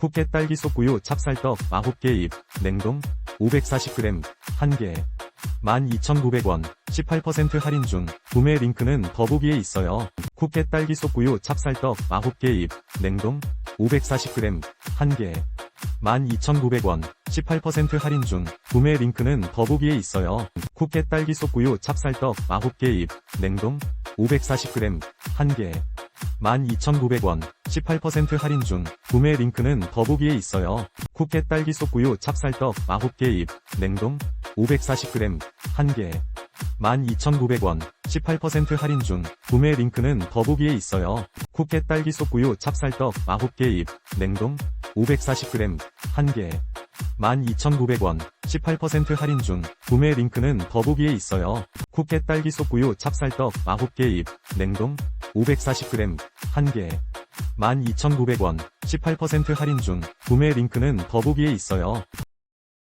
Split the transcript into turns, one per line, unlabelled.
쿠페 딸기 속구유 찹쌀떡 9개 잎, 냉동, 540g, 1개. 12,900원, 18% 할인 중, 구매 링크는 더보기에 있어요. 쿠페 딸기 속구유 찹쌀떡 9개 잎, 냉동, 540g, 1개. 12,900원, 18% 할인 중, 구매 링크는 더보기에 있어요. 쿠페 딸기 속구유 찹쌀떡 9개 잎, 냉동, 540g, 1개. 12,900원, 18% 할인 중, 구매 링크는 더보기에 있어요. 쿠페 딸기 속구유 찹쌀떡 9개 잎, 냉동, 540g, 1개. 12,900원, 18% 할인 중, 구매 링크는 더보기에 있어요. 쿠페 딸기 속구유 찹쌀떡 9개 잎, 냉동, 540g, 1개. 12,900원, 18% 할인 중, 구매 링크는 더보기에 있어요. 쿠페 딸기 속구유 찹쌀떡 9개 잎, 냉동, 540g, 1개. 12,900원, 18% 할인 중, 구매 링크는 더보기에 있어요.